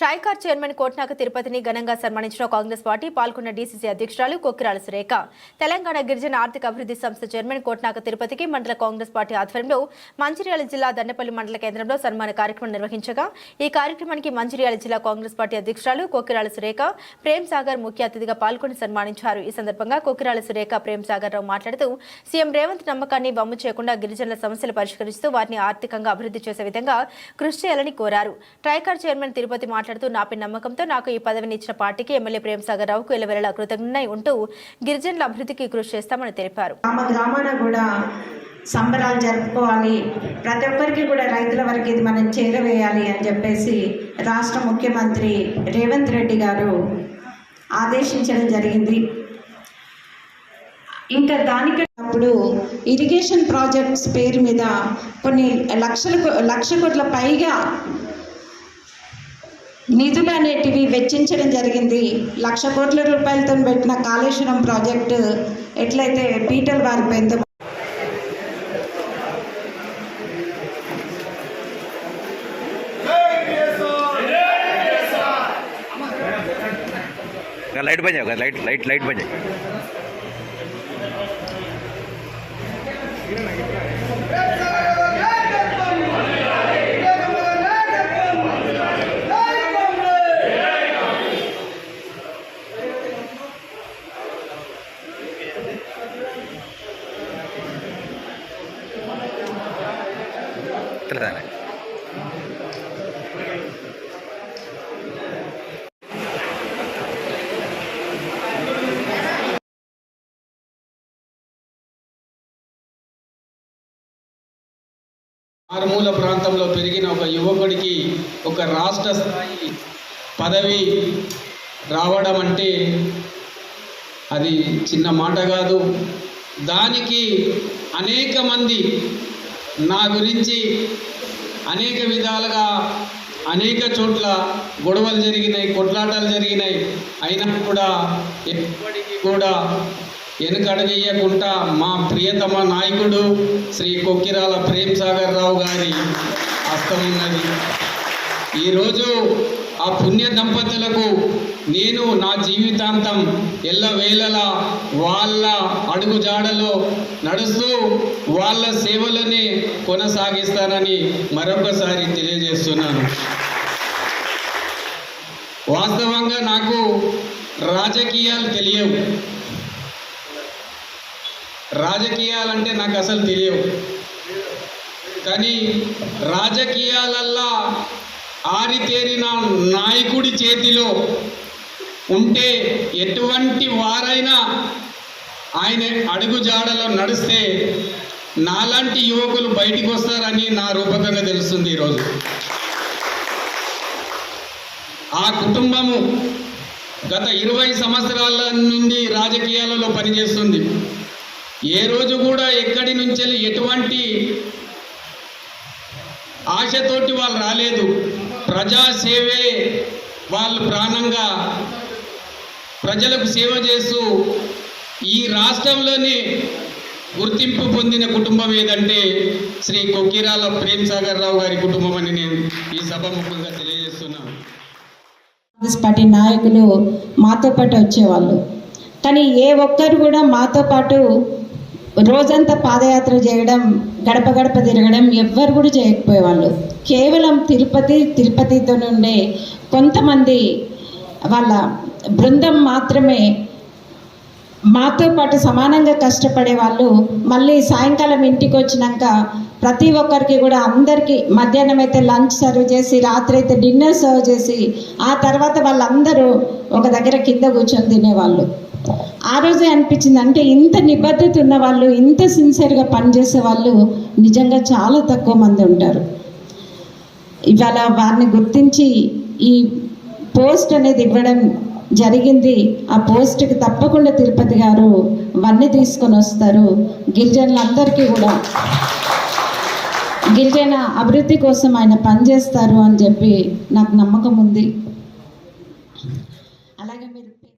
TRICOR chairman Kotnaka తిరుపతిని ఘనంగా సన్మానించిన కాంగ్రెస్ పార్టీ పాల్గొన్న డీసీసీ అధ్యక్షురాలు కొక్కిరాల సురేఖ. తెలంగాణ గిరిజన ఆర్థిక అభివృద్ధి సంస్థ చైర్మన్ కోట్నాక తిరుపతికి మండల కాంగ్రెస్ పార్టీ ఆధ్వర్యంలో మంచిర్యాల జిల్లా దండపల్లి మండల కేంద్రంలో సన్మాన కార్యక్రమం నిర్వహించగా ఈ కార్యక్రమానికి మంచిర్యాల జిల్లా కాంగ్రెస్ పార్టీ అధ్యక్షురాలు కొక్కిరాల సురేఖ ప్రేమ్ సాగర్ ముఖ్య అతిథిగా పాల్గొని సన్మానించారు. ఈ సందర్భంగా కొక్కిరాల సురేఖ ప్రేమ్ సాగర్ రావు మాట్లాడుతూ సీఎం రేవంత్ నమ్మకాన్ని బొమ్మ చేయకుండా గిరిజనుల సమస్యలు పరిష్కరిస్తూ వారిని ఆర్థికంగా అభివృద్ధి చేసే విధంగా కృషి చేయాలని కోరారు. ట్రైకార్ చైర్మన్ తిరుపతి మాట్లాడుతూ నాపై నమ్మకంతో నాకు ఈ పదవిని ఇచ్చిన పార్టీకి ఎమ్మెల్యే ప్రేమ్ సాగర్ రావుకు ఎలవేళ కృతజ్ఞనై ఉంటూ గిరిజనుల అభివృద్ధికి కృషి చేస్తామని తెలిపారు. కూడా సంబరాలు జరుపుకోవాలి. ప్రతి ఒక్కరికి కూడా రైతుల వరకు ఇది మనం చేరవేయాలి అని చెప్పేసి రాష్ట్ర ముఖ్యమంత్రి రేవంత్ రెడ్డి గారు ఆదేశించడం జరిగింది. ఇంకా దానికి అప్పుడు ఇరిగేషన్ ప్రాజెక్ట్స్ పేరు మీద కొన్ని లక్షలకు లక్ష కోట్ల పైగా నిధులు అనేటివి వెచ్చించడం జరిగింది. లక్ష కోట్ల రూపాయలతో పెట్టిన కాళేశ్వరం ప్రాజెక్టు ఎట్లయితే పీటల్ వారి లైట్ బంద్ లైట్ లైట్ లైట్ బంద్ మారుమూల ప్రాంతంలో పెరిగిన ఒక యువకుడికి ఒక రాష్ట్ర స్థాయి పదవి రావడం అంటే అది చిన్న మాట కాదు. దానికి అనేక మంది నా గురించి అనేక విధాలుగా అనేక చోట్ల గొడవలు జరిగినాయి కొట్లాటలు జరిగినాయి. అయినా కూడా ఎప్పటికీ కూడా వెనుకడగేయకుండా మా ప్రియతమ నాయకుడు శ్రీ కొక్కిరాల ప్రేమ్ సాగర్ రావు గారి హస్తం ఈరోజు ఆ పుణ్య దంపతులకు నేను నా జీవితాంతం ఎల్లవేళలా వాళ్ళ అడుగుజాడలో నడుస్తూ వాళ్ళ సేవలనే కొనసాగిస్తానని మరొకసారి తెలియజేస్తున్నాను. వాస్తవంగా నాకు రాజకీయాలు తెలియవు. రాజకీయాలంటే నాకు అసలు తెలియవు. కానీ రాజకీయాలల్లా ఆరితేరిన నాయకుడి చేతిలో ఉంటే ఎటువంటి వారైనా ఆయన అడుగుజాడలో నడిస్తే నాలాంటి యువకులు బయటికి వస్తారని నా రూపకంగా తెలుస్తుంది ఈరోజు. ఆ కుటుంబము గత ఇరవై సంవత్సరాల నుండి రాజకీయాలలో పనిచేస్తుంది. ఏ రోజు కూడా ఎక్కడి నుంచి ఎటువంటి ఆశతోటి వాళ్ళు రాలేదు. ప్రజాసేవే వాళ్ళు ప్రాణంగా ప్రజలకు సేవ చేస్తూ ఈ రాష్ట్రంలోనే గుర్తింపు పొందిన కుటుంబం ఏదంటే శ్రీ కొక్కిరాల ప్రేమ్ సాగర్ రావు గారి కుటుంబం అని నేను ఈ సభ ముఖ్యంగా తెలియజేస్తున్నాను కాంగ్రెస్ పార్టీ నాయకులు మాతో పాటు వచ్చేవాళ్ళు. కానీ ఏ ఒక్కరు కూడా మాతో పాటు రోజంతా పాదయాత్ర చేయడం గడప గడప తిరగడం ఎవ్వరు కూడా చేయకపోయేవాళ్ళు. కేవలం తిరుపతి తిరుపతితో నుండే కొంతమంది వాళ్ళ బృందం మాత్రమే మాతో పాటు సమానంగా కష్టపడే వాళ్ళు మళ్ళీ సాయంకాలం ఇంటికి వచ్చినాక ప్రతి ఒక్కరికి కూడా అందరికీ మధ్యాహ్నం అయితే లంచ్ సర్వ్ చేసి రాత్రి అయితే డిన్నర్ సర్వ్ చేసి ఆ తర్వాత వాళ్ళందరూ ఒక దగ్గర కింద కూర్చొని తినేవాళ్ళు. ఆ రోజే అనిపించింది అంటే ఇంత నిబద్ధత ఉన్న వాళ్ళు ఇంత సిన్సియర్గా పనిచేసే వాళ్ళు నిజంగా చాలా తక్కువ మంది ఉంటారు. ఇవాళ వారిని గుర్తించి ఈ పోస్ట్ అనేది ఇవ్వడం జరిగింది. ఆ పోస్ట్కి తప్పకుండా తిరుపతి గారు వన్నీ తీసుకొని వస్తారు. గిరిజనులందరికీ కూడా. గిరిజన అభివృద్ధి కోసం ఆయన పనిచేస్తారు అని చెప్పి నాకు నమ్మకం ఉంది.